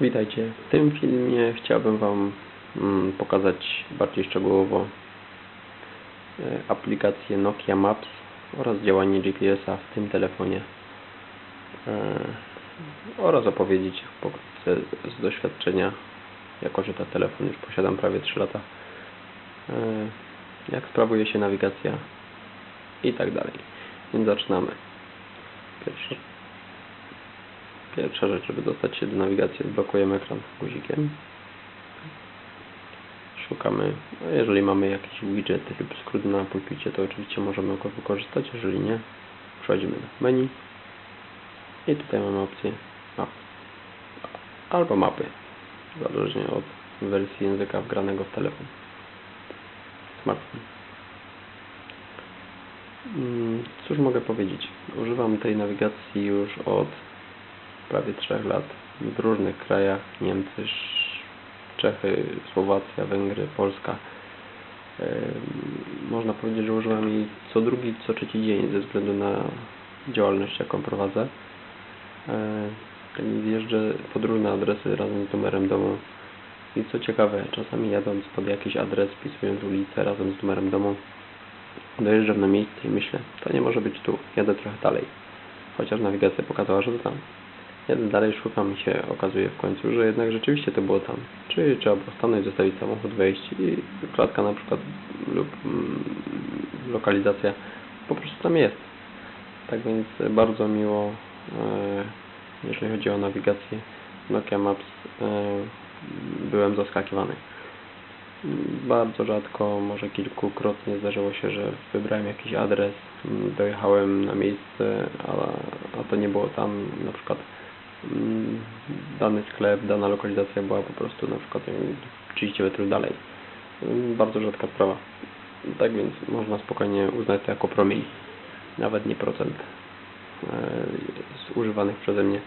Witajcie. W tym filmie chciałbym Wam mm, pokazać bardziej szczegółowo e, aplikację Nokia Maps oraz działanie GPS-a w tym telefonie e, oraz opowiedzieć pokrótce z doświadczenia, jako że ten telefon już posiadam prawie 3 lata, e, jak sprawuje się nawigacja i tak dalej. Więc zaczynamy. Pierwsza Pierwsza rzecz, żeby dostać się do nawigacji, odblokujemy ekran guzikiem. Szukamy, no jeżeli mamy jakiś widget lub skrót na pulpicie, to oczywiście możemy go wykorzystać, jeżeli nie, przechodzimy do menu i tutaj mamy opcję map albo mapy, zależnie od wersji języka wgranego w telefon. Smartfon. Mm, Cóż mogę powiedzieć? Używam tej nawigacji już od prawie 3 lat w różnych krajach, Niemcy, Czechy, Słowacja, Węgry, Polska. Można powiedzieć, że używam jej co drugi, co trzeci dzień ze względu na działalność, jaką prowadzę. Jeżdżę pod różne adresy razem z numerem domu. I co ciekawe, czasami jadąc pod jakiś adres, wpisując ulicę razem z numerem domu, dojeżdżam na miejsce i myślę, to nie może być tu, jadę trochę dalej. Chociaż nawigacja pokazała, że to tam. Jadę dalej, szukam i się okazuje w końcu, że jednak rzeczywiście to było tam. Czyli trzeba było stanąć, zostawić samochód, wejść i klatka na przykład lub mm, lokalizacja po prostu tam jest. Tak więc bardzo miło, e, jeżeli chodzi o nawigację Nokia Maps, e, byłem zaskakiwany. Bardzo rzadko, może kilkukrotnie zdarzyło się, że wybrałem jakiś adres, dojechałem na miejsce, a, a to nie było tam, na przykład dany sklep, dana lokalizacja była po prostu na przykład nie wiem, 30 metrów dalej. Mm, Bardzo rzadka sprawa. Tak więc można spokojnie uznać to jako promień, nawet nie procent e, używanych przeze mnie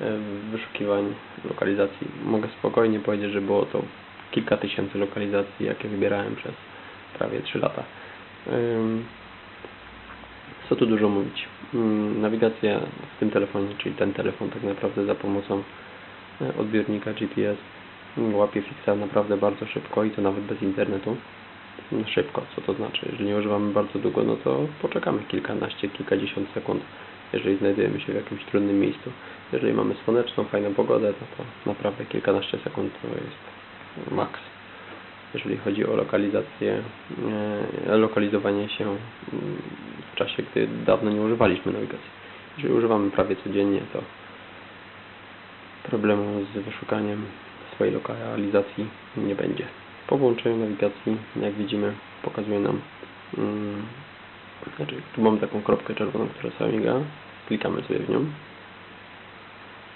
e, wyszukiwań lokalizacji. Mogę spokojnie powiedzieć, że było to kilka tysięcy lokalizacji, jakie wybierałem przez prawie 3 lata. Co tu dużo mówić? Ym, Nawigacja w tym telefonie, czyli ten telefon tak naprawdę za pomocą e, odbiornika GPS ym, łapie fixa naprawdę bardzo szybko i to nawet bez internetu. No, Szybko, co to znaczy? Jeżeli nie używamy bardzo długo, no to poczekamy kilkanaście, kilkadziesiąt sekund, jeżeli znajdujemy się w jakimś trudnym miejscu. Jeżeli mamy słoneczną, fajną pogodę, no to naprawdę kilkanaście sekund to jest maks. Jeżeli chodzi o lokalizację, e, lokalizowanie się mm, w czasie, gdy dawno nie używaliśmy nawigacji. Jeżeli używamy prawie codziennie, to problemu z wyszukaniem swojej lokalizacji nie będzie. Po włączeniu nawigacji, jak widzimy, pokazuje nam, mm, znaczy tu mamy taką kropkę czerwoną, która sobie miga, klikamy sobie w nią.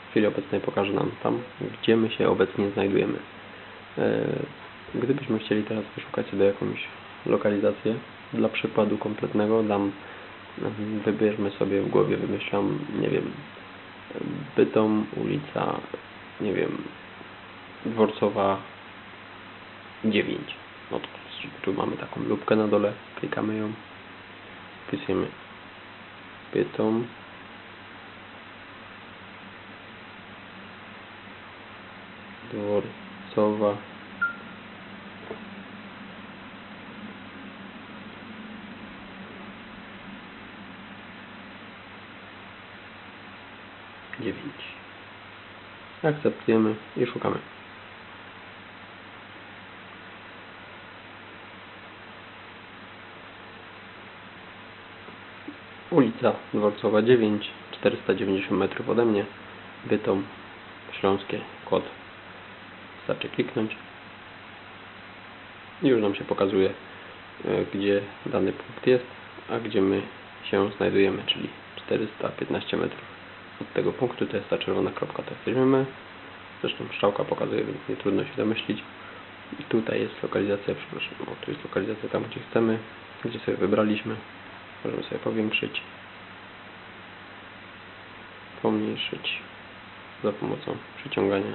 W chwili obecnej pokaże nam tam, gdzie my się obecnie znajdujemy. Gdybyśmy chcieli teraz wyszukać sobie jakąś lokalizację, dla przykładu kompletnego dam, wybierzmy sobie w głowie, wymyślam, nie wiem, Bytom, ulica, nie wiem, Dworcowa 9. No to tu mamy taką lubkę na dole, klikamy ją, wpisujemy Bytom, Dworcowa Akceptujemy i szukamy. Ulica Dworcowa 9, 490 metrów ode mnie, Bytom, Śląskie, kod. Wystarczy kliknąć i już nam się pokazuje, e, gdzie dany punkt jest, a gdzie my się znajdujemy, czyli 415 metrów od tego punktu to jest ta czerwona kropka, to jesteśmy my. Zresztą strzałka pokazuje, więc nie trudno się domyślić. I tutaj jest lokalizacja, przepraszam, o, tu jest lokalizacja tam, gdzie chcemy, gdzie sobie wybraliśmy. Możemy sobie powiększyć, pomniejszyć za pomocą przyciągania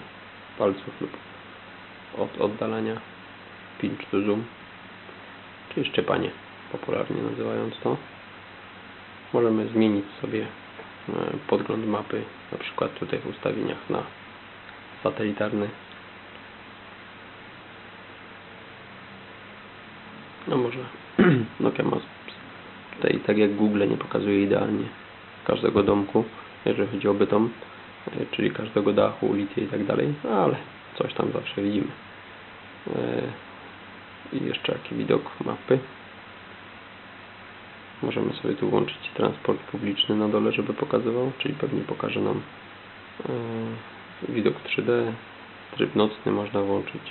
palców lub od oddalania pinch to zoom, czyli szczepanie, popularnie nazywając to. Możemy zmienić sobie podgląd mapy, na przykład tutaj w ustawieniach na satelitarny. No może Nokia ma tutaj tak jak Google nie pokazuje idealnie każdego domku, jeżeli chodzi o bytom, e, czyli każdego dachu, ulicy i tak dalej, ale coś tam zawsze widzimy. E, I jeszcze jaki widok mapy. Możemy sobie tu włączyć transport publiczny na dole, żeby pokazywał, czyli pewnie pokaże nam e, widok 3D, tryb nocny można włączyć,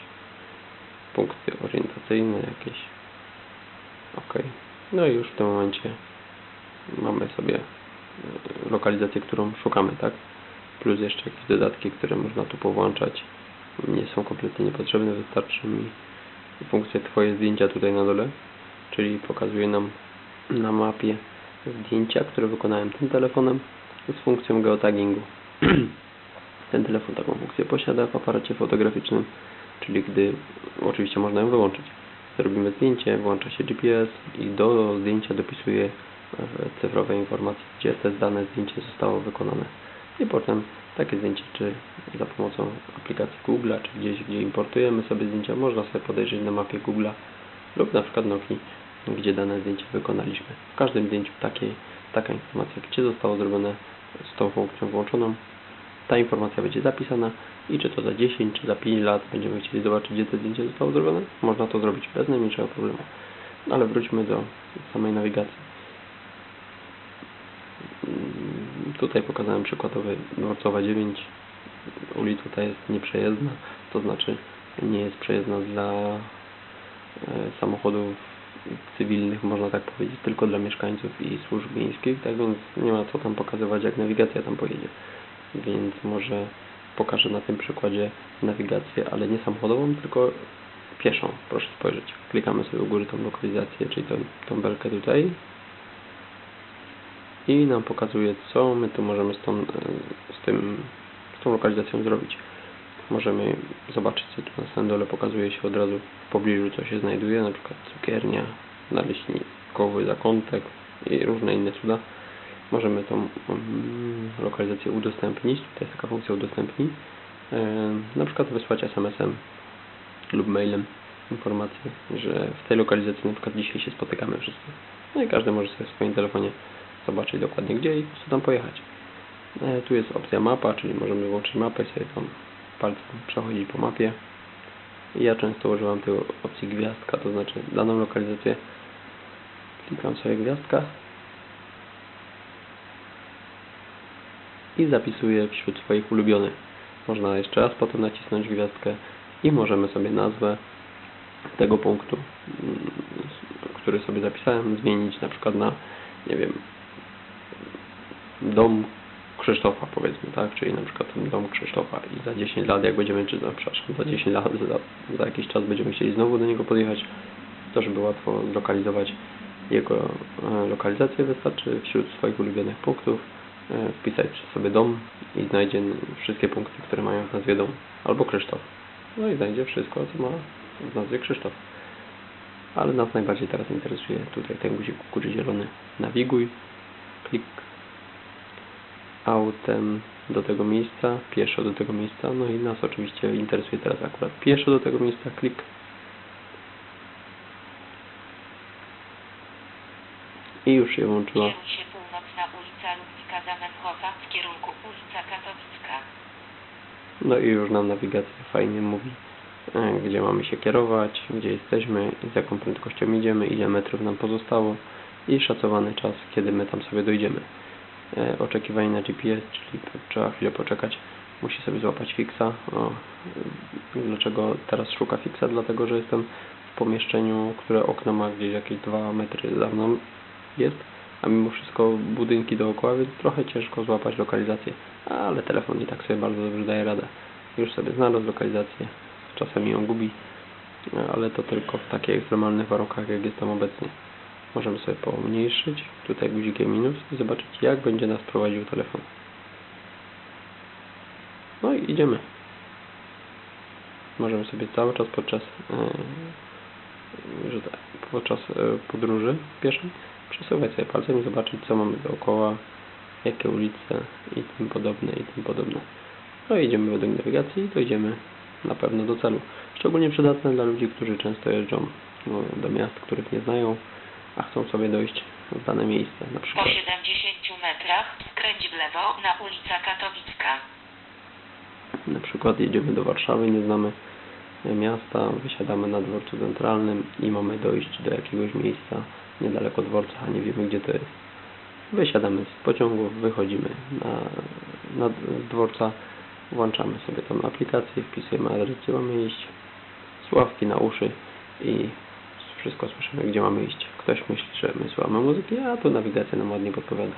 punkty orientacyjne jakieś. Ok. No i już w tym momencie mamy sobie e, lokalizację, którą szukamy, tak? Plus jeszcze jakieś dodatki, które można tu powłączać. Nie są kompletnie niepotrzebne, wystarczy mi funkcja Twoje zdjęcia tutaj na dole, czyli pokazuje nam na mapie zdjęcia, które wykonałem tym telefonem z funkcją geotaggingu. Ten telefon taką funkcję posiada w aparacie fotograficznym, czyli gdy, oczywiście można ją wyłączyć. Zrobimy zdjęcie, włącza się GPS i do zdjęcia dopisuje e, cyfrowe informacje, gdzie te dane zdjęcie zostało wykonane. I potem takie zdjęcie, czy za pomocą aplikacji Google, czy gdzieś, gdzie importujemy sobie zdjęcia, można sobie podejrzeć na mapie Google lub na przykład Nokii, gdzie dane zdjęcie wykonaliśmy. W każdym zdjęciu takiej, taka informacja, gdzie zostało zrobione z tą funkcją włączoną, ta informacja będzie zapisana i czy to za 10, czy za 5 lat będziemy chcieli zobaczyć, gdzie to zdjęcie zostało zrobione, można to zrobić bez najmniejszego problemu. No ale wróćmy do samej nawigacji. Mm, Tutaj pokazałem przykładowy Dworcowa 9. Ulica ta jest nieprzejezdna, to znaczy nie jest przejezdna dla e, samochodów cywilnych, można tak powiedzieć, tylko dla mieszkańców i służb miejskich, tak więc nie ma co tam pokazywać, jak nawigacja tam pojedzie. Więc może pokażę na tym przykładzie nawigację, ale nie samochodową, tylko pieszą. Proszę spojrzeć. Klikamy sobie u góry tą lokalizację, czyli tą, tą belkę tutaj i nam pokazuje, co my tu możemy z tą, z tym, z tą lokalizacją zrobić. Możemy zobaczyć, co tu na samym dole pokazuje się od razu w pobliżu, co się znajduje, na przykład cukiernia, naleśnikowy zakątek i różne inne cuda. Możemy tą mm, lokalizację udostępnić, to jest taka funkcja udostępnij, e, na przykład wysłać SMS-em lub mailem informację, że w tej lokalizacji na przykład dzisiaj się spotykamy wszyscy. No i każdy może sobie w swoim telefonie zobaczyć dokładnie gdzie i po tam pojechać. E, tu jest opcja mapa, czyli możemy włączyć mapę i sobie tam palcem przechodzić po mapie. Ja często używam tej opcji gwiazdka, to znaczy daną lokalizację klikam sobie gwiazdka i zapisuję wśród swoich ulubionych. Można jeszcze raz potem nacisnąć gwiazdkę i możemy sobie nazwę tego punktu, mm, który sobie zapisałem, zmienić na przykład na, nie wiem, dom Krzysztofa powiedzmy, tak? Czyli na przykład ten dom Krzysztofa i za 10 lat, jak będziemy, czy no, przepraszam, za 10 lat, za, za jakiś czas będziemy chcieli znowu do niego podjechać, to żeby łatwo zlokalizować jego e, lokalizację, wystarczy wśród swoich ulubionych punktów e, wpisać sobie dom i znajdzie wszystkie punkty, które mają w nazwie dom, albo Krzysztof. No i znajdzie wszystko, co ma w nazwie Krzysztof. Ale nas najbardziej teraz interesuje tutaj ten guzik góry zielony. Nawiguj, klik autem do tego miejsca, pieszo do tego miejsca, no i nas oczywiście interesuje teraz akurat pieszo do tego miejsca, klik. I już się włączyła. Kieruj się północna ulica Ludwika Zamenhofa w kierunku ulica Katowicka. No i już nam nawigacja fajnie mówi, e, gdzie mamy się kierować, gdzie jesteśmy, z jaką prędkością idziemy, ile metrów nam pozostało i szacowany czas, kiedy my tam sobie dojdziemy. E, Oczekiwanie na GPS, czyli trzeba chwilę poczekać, musi sobie złapać fixa. O, e, dlaczego teraz szuka fixa? Dlatego, że jestem w pomieszczeniu, które okno ma gdzieś jakieś 2 metry za mną jest, a mimo wszystko budynki dookoła, więc trochę ciężko złapać lokalizację, ale telefon i tak sobie bardzo dobrze daje radę. Już sobie znalazł lokalizację, czasami ją gubi, ale to tylko w takich ekstremalnych warunkach, jak jestem obecnie. Możemy sobie pomniejszyć, tutaj guzikiem minus i zobaczyć, jak będzie nas prowadził telefon. No i idziemy. Możemy sobie cały czas podczas, e, że tak, podczas e, podróży pieszej przesuwać sobie palcem i zobaczyć, co mamy dookoła, jakie ulice i tym podobne, i tym podobne. No i idziemy według nawigacji i dojdziemy na pewno do celu. Szczególnie przydatne dla ludzi, którzy często jeżdżą no, do miast, których nie znają, a chcą sobie dojść w dane miejsce. Na Po przykład 70 metrach skręć w lewo na ulica Katowicka. Na przykład jedziemy do Warszawy, nie znamy miasta, wysiadamy na dworcu centralnym i mamy dojść do jakiegoś miejsca niedaleko dworca, a nie wiemy gdzie to jest. Wysiadamy z pociągu, wychodzimy na, na z dworca, włączamy sobie tą aplikację, wpisujemy adres, gdzie mamy iść, sławki na uszy i wszystko słyszymy, gdzie mamy iść. Ktoś myśli, że my słuchamy muzyki, a tu nawigacja nam ładnie podpowiada.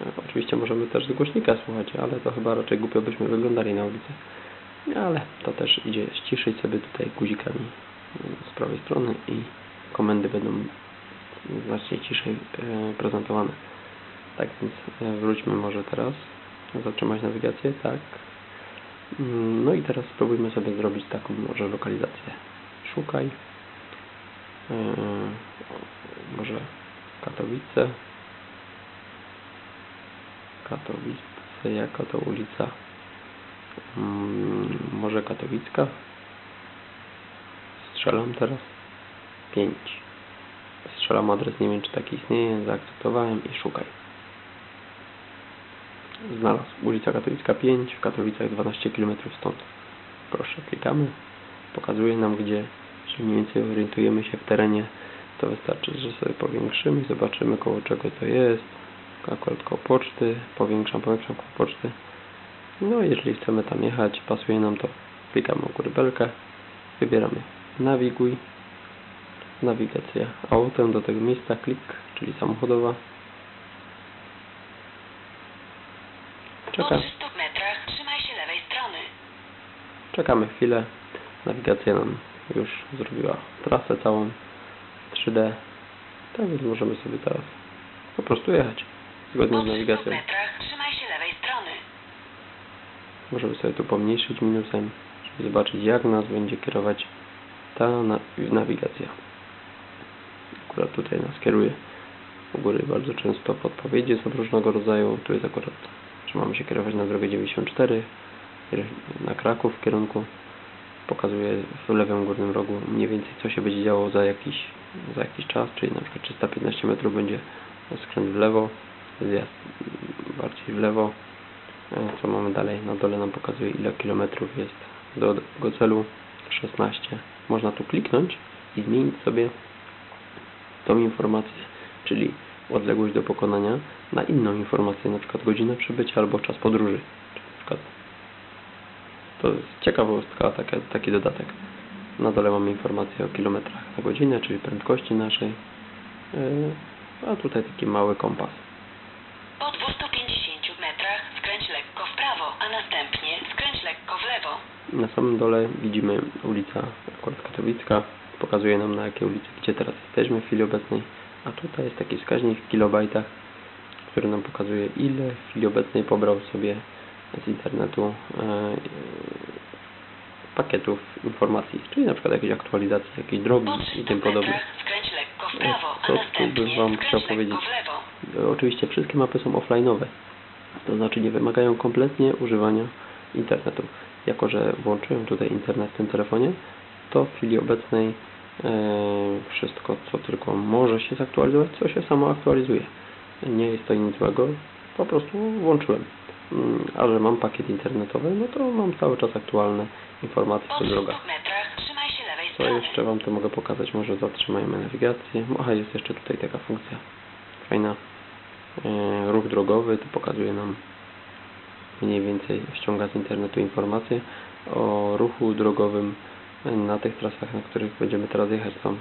E, Oczywiście możemy też z głośnika słuchać, ale to chyba raczej głupio byśmy wyglądali na ulicy. Ale to też idzie ściszyć sobie tutaj guzikami e, z prawej strony i komendy będą znacznie ciszej e, prezentowane. Tak więc wróćmy może teraz. Zatrzymać nawigację, tak. Mm, No i teraz spróbujmy sobie zrobić taką może lokalizację. Szukaj. E, Może Katowice. Katowice, jaka to ulica? Mm, może Katowicka? Strzelam teraz. 5. Strzelam adres, nie wiem czy taki istnieje, zaakceptowałem i szukaj. Znalazł. Ulica Katowicka 5, w Katowicach 12 km stąd. Proszę, klikamy. Pokazuje nam gdzie, jeżeli mniej więcej orientujemy się w terenie, to wystarczy, że sobie powiększymy i zobaczymy koło czego to jest. Akurat koło poczty, powiększam, powiększam koło poczty. No jeżeli chcemy tam jechać, pasuje nam to, klikamy u góry belkę, wybieramy nawiguj, nawigacja autem do tego miejsca, klik, czyli samochodowa. Czeka, 300 metrach trzymaj się lewej strony. czekamy chwilę, nawigacja nam już zrobiła trasę całą 3D, tak więc możemy sobie teraz po prostu jechać zgodnie z 300 nawigacją. Możemy sobie tu pomniejszyć minusem, żeby zobaczyć jak nas będzie kierować ta na nawigacja. Akurat tutaj nas kieruje u góry bardzo często podpowiedzi są różnego rodzaju. Tu jest akurat, że mamy się kierować na drogę 94 na Kraków w kierunku. Pokazuje w lewym górnym rogu mniej więcej co się będzie działo za jakiś, za jakiś czas, czyli na przykład 315 metrów będzie skręt w lewo, zjazd bardziej w lewo, E, co mamy dalej? Na dole nam pokazuje ile kilometrów jest do tego celu. 16 można tu kliknąć i zmienić sobie tą informację czyli odległość do pokonania na inną informację, na przykład godzinę przybycia albo czas podróży to jest ciekawostka, taka, taki dodatek na dole mamy informację o kilometrach na godzinę, czyli prędkości naszej E, a tutaj taki mały kompas Po 250 metrach skręć lekko w prawo, a następnie skręć lekko w lewo. Na samym dole widzimy ulica akurat Katowicka. Pokazuje nam na jakiej ulicy, gdzie teraz jesteśmy w chwili obecnej. A tutaj jest taki wskaźnik w kilobajtach, który nam pokazuje ile w chwili obecnej pobrał sobie z internetu e, e, pakietów informacji, czyli na przykład jakieś aktualizacje, jakieś drogi i 300 tym podobne. prawo, Co tu bym wam chciał powiedzieć? E, Oczywiście wszystkie mapy są offline'owe, to znaczy nie wymagają kompletnie używania internetu. Jako, że włączyłem tutaj internet w tym telefonie, to w chwili obecnej e, wszystko, co tylko może się zaktualizować, co się samo aktualizuje. Nie jest to nic złego, po prostu włączyłem. Mm, A że mam pakiet internetowy, no to mam cały czas aktualne informacje Po o 300 drogach. Co jeszcze Wam tu mogę pokazać? Może zatrzymajmy nawigację. Aha, jest jeszcze tutaj taka funkcja fajna. E, ruch drogowy, to pokazuje nam mniej więcej, ściąga z internetu informacje o ruchu drogowym na tych trasach, na których będziemy teraz jechać. Tą,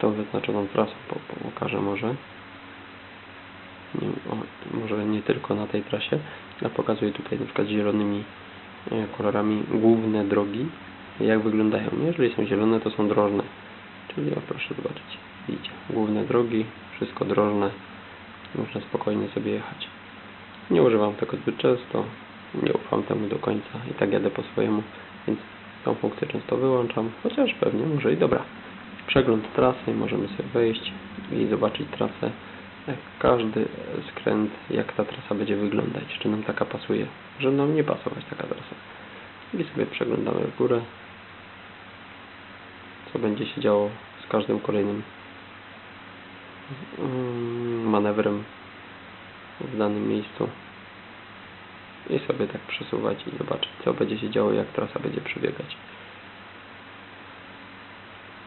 tą wyznaczoną trasą po, po, pokażę może. Nie, o, może nie tylko na tej trasie, a pokazuje tutaj na przykład zielonymi e, kolorami główne drogi, jak wyglądają. Jeżeli są zielone, to są drożne. Czyli o, proszę zobaczyć, widzicie, główne drogi, wszystko drożne, można spokojnie sobie jechać. Nie używam tego zbyt często, nie ufam temu do końca. I tak jadę po swojemu, więc tą funkcję często wyłączam, chociaż pewnie może i dobra. Przegląd trasy, możemy sobie wejść i zobaczyć trasę, każdy skręt, jak ta trasa będzie wyglądać, czy nam taka pasuje, że nam nie pasować taka trasa. I sobie przeglądamy w górę, co będzie się działo z każdym kolejnym mm, manewrem w danym miejscu. I sobie tak przesuwać i zobaczyć, co będzie się działo, jak trasa będzie przebiegać.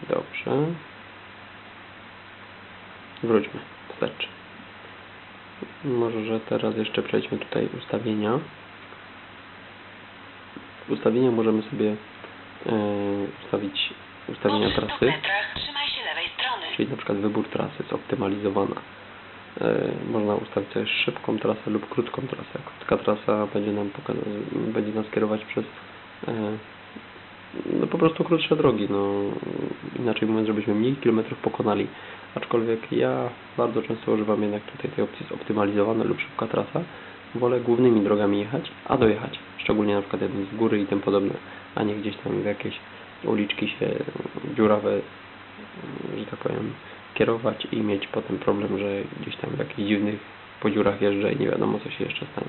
Dobrze. Wróćmy. Wstecz. Może, że teraz jeszcze przejdźmy tutaj ustawienia. Ustawienia możemy sobie e, ustawić ustawienia 300 trasy, metrach trzymaj się lewej strony. czyli na przykład wybór trasy zoptymalizowana. E, można ustawić sobie szybką trasę lub krótką trasę. Krótka trasa będzie nam będzie nas kierować przez e, no po prostu krótsze drogi, no inaczej mówiąc, żebyśmy mniej kilometrów pokonali. Aczkolwiek ja bardzo często używam jednak tutaj tej opcji zoptymalizowana lub szybka trasa. Wolę głównymi drogami jechać, a dojechać. Szczególnie na przykład jednym z góry i tym podobne, a nie gdzieś tam w jakieś uliczki się dziurawe, że tak powiem, kierować i mieć potem problem, że gdzieś tam w jakichś dziwnych po dziurach jeżdżę i nie wiadomo co się jeszcze stanie.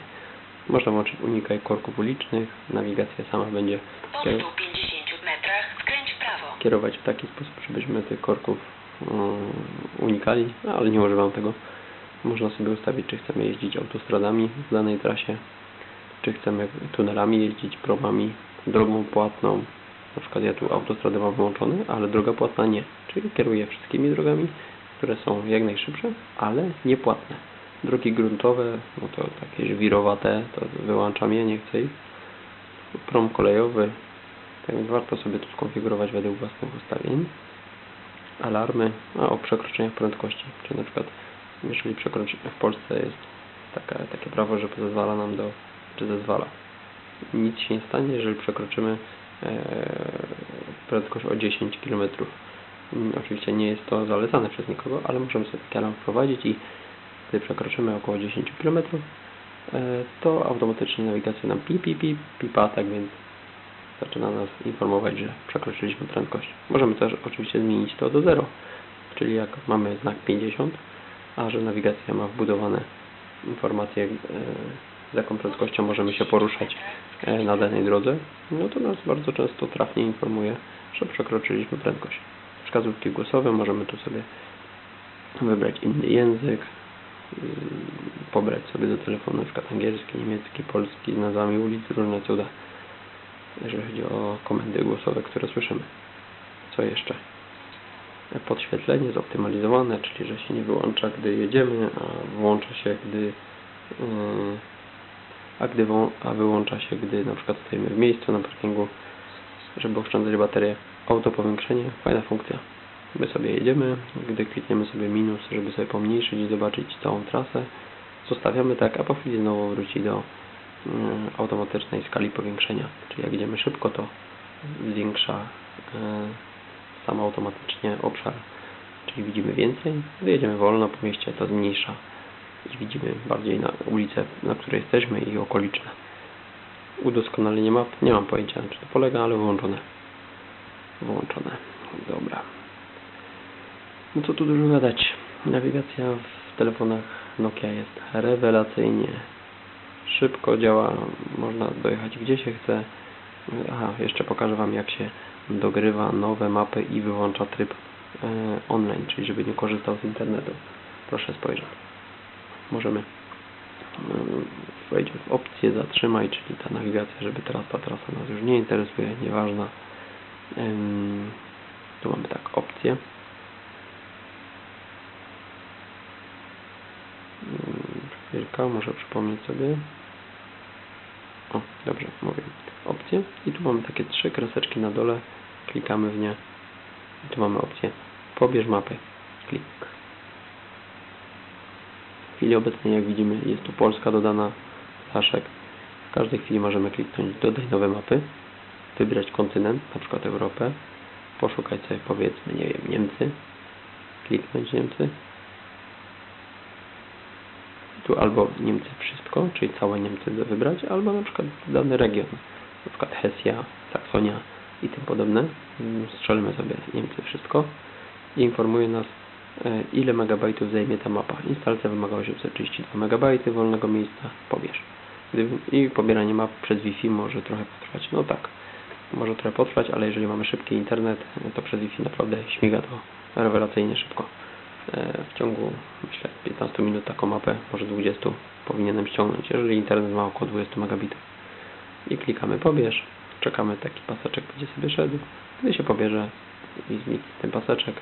Można włączyć unikaj korków ulicznych, nawigacja sama będzie Po kier- 150 metrach skręć w prawo. kierować w taki sposób, żebyśmy tych korków unikali, no, ale nie używam tego. Można sobie ustawić, czy chcemy jeździć autostradami w danej trasie, czy chcemy tunelami jeździć, promami, drogą płatną. Na przykład ja tu autostradę mam wyłączone, ale droga płatna nie. Czyli kieruję wszystkimi drogami, które są jak najszybsze, ale nie płatne. Drogi gruntowe, no to takie żwirowate, to wyłączam je, nie chcę ich. Prom kolejowy, tak więc warto sobie to skonfigurować według własnych ustawień. Alarmy a o przekroczeniach prędkości. Czyli na przykład jeżeli przekroczy, w Polsce jest taka, takie prawo, że zezwala nam do, czy zezwala. Nic się nie stanie, jeżeli przekroczymy e, prędkość o 10 km. Mm, Oczywiście nie jest to zalecane przez nikogo, ale możemy sobie taki alarm wprowadzić i gdy przekroczymy około 10 km, e, to automatycznie nawigacja nam pip, pip, pip, pipa, tak więc zaczyna nas informować, że przekroczyliśmy prędkość. Możemy też oczywiście zmienić to do 0, czyli jak mamy znak 50, a że nawigacja ma wbudowane informacje, e, z jaką prędkością możemy się poruszać e, na danej drodze, no to nas bardzo często trafnie informuje, że przekroczyliśmy prędkość. Wskazówki głosowe możemy tu sobie wybrać inny język, mm, pobrać sobie do telefonu na angielski, niemiecki, polski z nazwami ulic, różne cuda jeżeli chodzi o komendy głosowe, które słyszymy. Co jeszcze? Podświetlenie zoptymalizowane, czyli że się nie wyłącza, gdy jedziemy, a włącza się, gdy yy, a gdy a wyłącza się, gdy na przykład stoimy w miejscu na parkingu, żeby oszczędzać baterię. Auto powiększenie, fajna funkcja. My sobie jedziemy, gdy klikniemy sobie minus, żeby sobie pomniejszyć i zobaczyć całą trasę, zostawiamy tak, a po chwili znowu wróci do automatycznej skali powiększenia. Czyli jak idziemy szybko, to zwiększa e, sam automatycznie obszar, czyli widzimy więcej. Gdy jedziemy wolno po mieście, to zmniejsza i widzimy bardziej na ulicę, na której jesteśmy i okoliczne. Udoskonalenie map, nie mam pojęcia na czym to polega, ale wyłączone. Wyłączone. Dobra. No co tu dużo gadać. Nawigacja w telefonach Nokia jest rewelacyjnie szybko działa, można dojechać gdzie się chce. Aha, jeszcze pokażę Wam jak się dogrywa nowe mapy i wyłącza tryb e, online, czyli żeby nie korzystał z internetu. Proszę spojrzeć. Możemy mm, wejść w opcję zatrzymaj, czyli ta nawigacja, żeby teraz ta trasa nas już nie interesuje, nieważna. Ym, Tu mamy tak opcję. Ym, Chwilkę, muszę przypomnieć sobie. O, dobrze, mówię. Opcje. I tu mamy takie trzy kreseczki na dole. Klikamy w nie. I tu mamy opcję pobierz mapę. Klik. W chwili obecnej, jak widzimy, jest tu Polska dodana, flaszek. W każdej chwili możemy kliknąć dodaj nowe mapy, wybrać kontynent, na przykład Europę, poszukać sobie powiedzmy, nie wiem, Niemcy, kliknąć Niemcy. Tu albo Niemcy wszystko, czyli całe Niemcy wybrać, albo na przykład dany region, na przykład Hesja, Saksonia i tym podobne. Strzelmy sobie Niemcy wszystko i informuje nas e, ile megabajtów zajmie ta mapa. Instalacja wymaga 832 megabajty wolnego miejsca, pobierz. I pobieranie map przez Wi-Fi może trochę potrwać. No tak, może trochę potrwać, ale jeżeli mamy szybki internet, to przez Wi-Fi naprawdę śmiga to rewelacyjnie szybko. E, W ciągu, myślę, 15 minut taką mapę, może 20 powinienem ściągnąć, jeżeli internet ma około 20 megabitów. I klikamy pobierz, czekamy taki paseczek będzie sobie szedł. Gdy się pobierze i zniknie ten paseczek,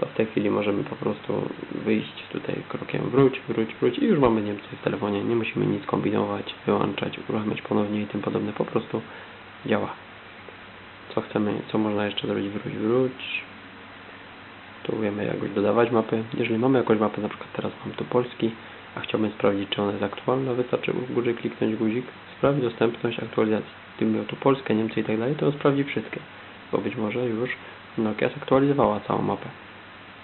to w tej chwili możemy po prostu wyjść tutaj krokiem wróć, wróć, wróć i już mamy Niemcy w telefonie. Nie musimy nic kombinować, wyłączać, uruchamiać ponownie i tym podobne. Po prostu działa. Co chcemy, co można jeszcze zrobić? Wróć, wróć. Wiemy jakoś dodawać mapy. Jeżeli mamy jakąś mapę, na przykład teraz mam tu Polski, a chciałbym sprawdzić, czy ona jest aktualna, wystarczy w górze kliknąć guzik, sprawdź dostępność aktualizacji. Gdybym miał tu Polskę, Niemcy i tak dalej, to on sprawdzi wszystkie, bo być może już Nokia zaktualizowała całą mapę.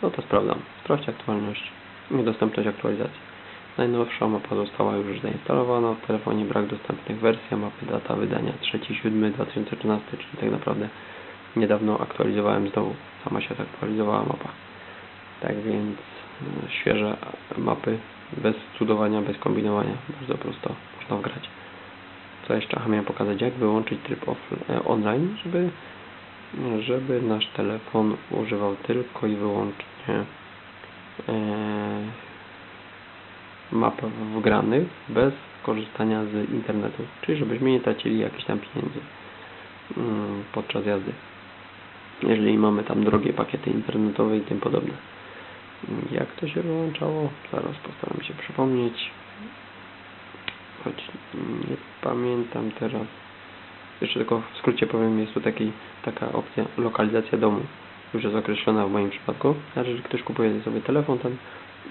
No to sprawdzam. Sprawdź aktualność i dostępność aktualizacji. Najnowsza mapa została już zainstalowana w telefonie, brak dostępnych wersji mapy, data wydania 3.7.2013, czyli tak naprawdę niedawno aktualizowałem znowu, sama się zaktualizowała mapa. Tak więc e, świeże mapy, bez cudowania, bez kombinowania, bardzo prosto można wgrać. Co jeszcze Aha, miałem pokazać, jak wyłączyć tryb off- e, online, żeby, żeby nasz telefon używał tylko i wyłącznie e, map wgranych bez korzystania z internetu, czyli żebyśmy nie tracili jakichś tam pieniędzy mm, podczas jazdy. Jeżeli mamy tam drogie pakiety internetowe i tym podobne. Jak to się wyłączało? Zaraz postaram się przypomnieć. Choć nie pamiętam teraz. Jeszcze tylko w skrócie powiem, jest tu taki, taka opcja lokalizacja domu. Już jest określona w moim przypadku. Znaczy, jeżeli ktoś kupuje sobie telefon ten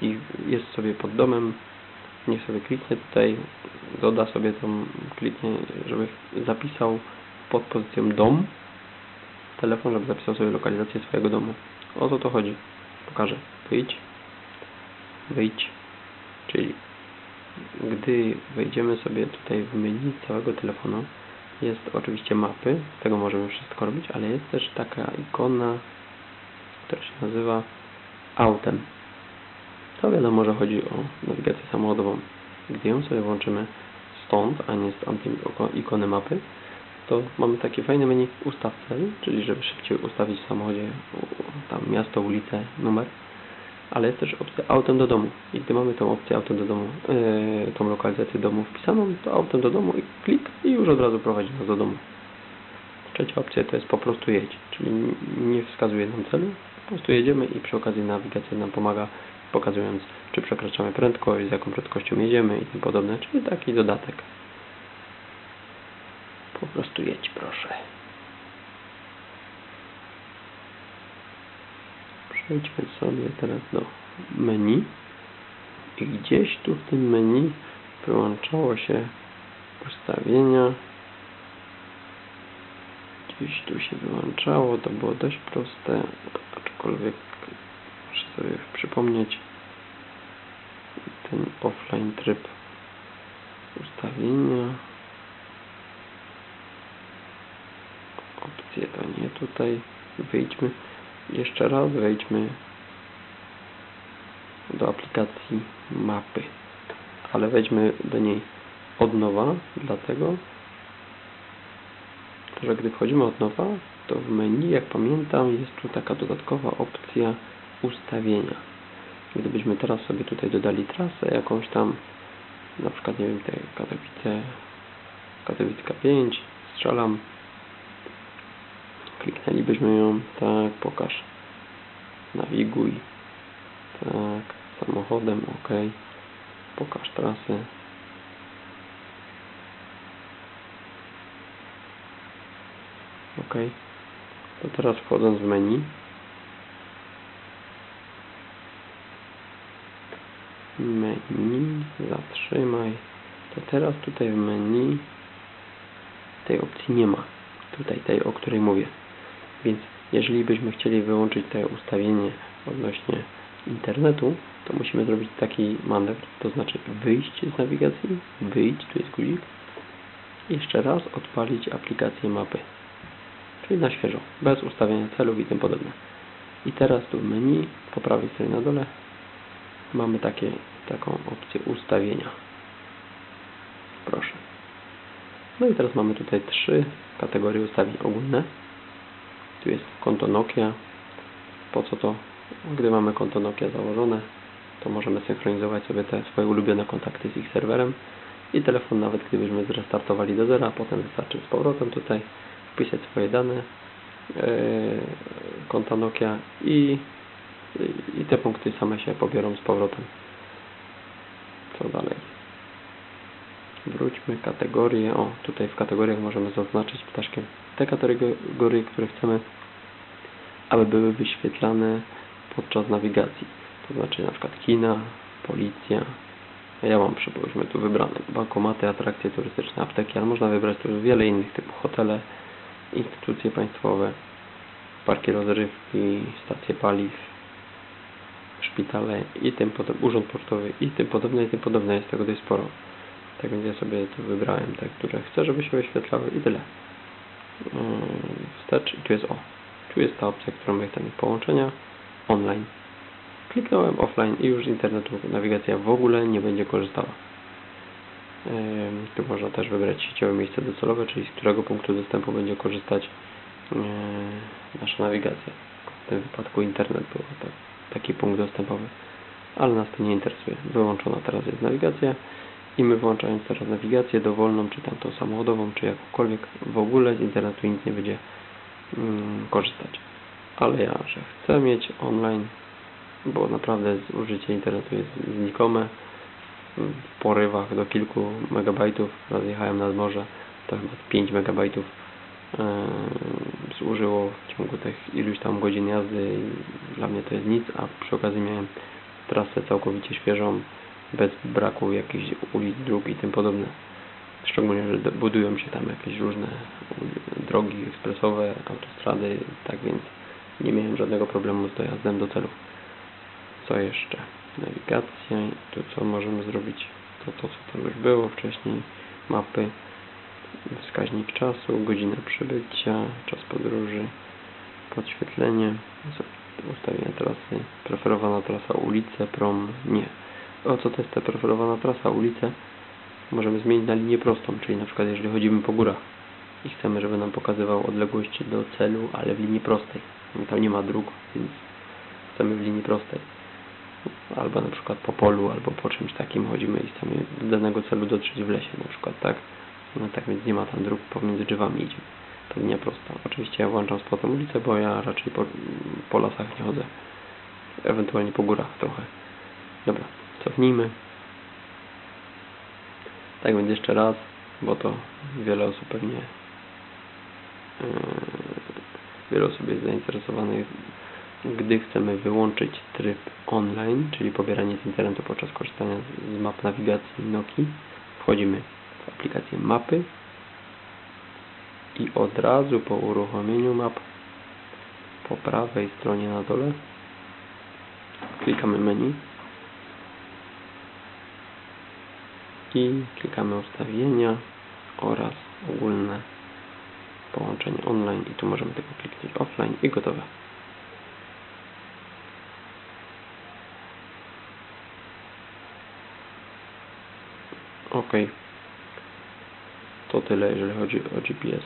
i jest sobie pod domem, niech sobie kliknie tutaj, doda sobie tą, kliknie, żeby zapisał pod pozycją dom telefon, żeby zapisał sobie lokalizację swojego domu. O co to chodzi? Pokażę. Wyjdź. Wyjdź. Czyli gdy wejdziemy sobie tutaj w menu całego telefonu, jest oczywiście mapy, z tego możemy wszystko robić, ale jest też taka ikona, która się nazywa autem. To wiadomo, że chodzi o nawigację samochodową. Gdy ją sobie włączymy stąd, a nie z tamtej ikony mapy, to mamy takie fajne menu ustaw cel, czyli żeby szybciej ustawić w samochodzie tam miasto, ulicę, numer, ale jest też opcja autem do domu. I gdy mamy tą opcję autem do domu, yy, tą lokalizację domu wpisaną, to autem do domu i klik i już od razu prowadzi nas do domu. Trzecia opcja to jest po prostu jedź, czyli nie wskazuje nam celu, po prostu jedziemy i przy okazji nawigacja nam pomaga, pokazując czy przekraczamy prędkość, z jaką prędkością jedziemy i tym podobne, czyli taki dodatek. Po prostu jedź proszę. Przejdźmy sobie teraz do menu. I gdzieś tu w tym menu wyłączało się ustawienia gdzieś tu się wyłączało, to było dość proste, aczkolwiek muszę sobie przypomnieć ten offline tryb ustawienia to nie tutaj wyjdźmy. Jeszcze raz wejdźmy do aplikacji mapy ale wejdźmy do niej od nowa dlatego że gdy wchodzimy od nowa to w menu jak pamiętam jest tu taka dodatkowa opcja ustawienia. Gdybyśmy teraz sobie tutaj dodali trasę jakąś tam na przykład nie wiem te Katowice Katowicka 5 strzelam kliknęlibyśmy ją, tak, pokaż, nawiguj, tak, samochodem, ok, pokaż trasę, ok, to teraz wchodząc w menu, menu, zatrzymaj, to teraz tutaj w menu tej opcji nie ma, tutaj tej, o której mówię. Więc jeżeli byśmy chcieli wyłączyć to ustawienie odnośnie internetu, to musimy zrobić taki manewr, to znaczy wyjść z nawigacji, wyjść, tu jest guzik, jeszcze raz odpalić aplikację mapy. Czyli na świeżo, bez ustawiania celów i tym podobne. I teraz tu w menu, po prawej stronie na dole, mamy takie, taką opcję ustawienia. Proszę. No i teraz mamy tutaj trzy kategorie ustawień ogólne. Tu jest konto Nokia. Po co to? Gdy mamy konto Nokia założone, to możemy synchronizować sobie te swoje ulubione kontakty z ich serwerem i telefon nawet gdybyśmy zrestartowali do zera, potem wystarczy z powrotem tutaj wpisać swoje dane yy, konta Nokia i, i te punkty same się pobiorą z powrotem. Co dalej? Wróćmy kategorie. O, tutaj w kategoriach możemy zaznaczyć ptaszkiem te kategorie, które chcemy, aby były wyświetlane podczas nawigacji. To znaczy na przykład kina, policja. Ja mam przypuśćmy tu wybrane bankomaty, atrakcje turystyczne, apteki, ale można wybrać tu wiele innych typów hotele, instytucje państwowe, parki rozrywki, stacje paliw, szpitale i tym podobne, urząd pocztowy i tym podobne i tym podobne. Jest tego dość sporo. Tak więc ja sobie tu wybrałem te, które chcę, żeby się wyświetlały i tyle. Yy, Wstecz i tu jest o. Tu jest ta opcja, którą my chcemy połączenia online. Kliknąłem offline i już z internetu nawigacja w ogóle nie będzie korzystała. Tu można też wybrać sieciowe miejsce docelowe, czyli z którego punktu dostępu będzie korzystać yy, nasza nawigacja. W tym wypadku internet był tak, taki punkt dostępowy, ale nas to nie interesuje. Wyłączona teraz jest nawigacja i my włączając teraz nawigację dowolną, czy tam tą samochodową, czy jakąkolwiek, w ogóle z internetu nic nie będzie mm, korzystać. Ale ja, że chcę mieć online, bo naprawdę zużycie internetu jest znikome, w porywach do kilku megabajtów, raz jechałem nad morze, to chyba 5 megabajtów yy, zużyło w ciągu tych iluś tam godzin jazdy i dla mnie to jest nic, a przy okazji miałem trasę całkowicie świeżą, bez braku jakichś ulic, dróg i tym podobne. Szczególnie, że budują się tam jakieś różne drogi ekspresowe, autostrady, tak więc nie miałem żadnego problemu z dojazdem do celu. Co jeszcze? Nawigacja, tu co możemy zrobić? To to, co tam już było wcześniej. Mapy, wskaźnik czasu, godzina przybycia, czas podróży, podświetlenie, ustawienia trasy, preferowana trasa ulice, prom, nie. O co to jest ta preferowana trasa ulice? Możemy zmienić na linię prostą, czyli na przykład jeżeli chodzimy po górach i chcemy, żeby nam pokazywał odległości do celu, ale w linii prostej. Tam nie ma dróg, więc chcemy w linii prostej. Albo na przykład po polu, albo po czymś takim chodzimy i chcemy do danego celu dotrzeć w lesie na przykład, tak? No tak więc nie ma tam dróg, pomiędzy drzewami idziemy. To linia prosta. Oczywiście ja włączam z potem ulicę, bo ja raczej po, po lasach nie chodzę. Ewentualnie po górach trochę. Dobra, cofnijmy. Tak więc jeszcze raz, bo to wiele osób pewnie yy, wiele osób jest zainteresowanych, gdy chcemy wyłączyć tryb online, czyli pobieranie z internetu podczas korzystania z map nawigacji Noki. Wchodzimy w aplikację mapy i od razu po uruchomieniu map po prawej stronie na dole klikamy menu i klikamy ustawienia oraz ogólne połączenie online i tu możemy tylko kliknąć offline i gotowe. Ok. To tyle jeżeli chodzi o GPS.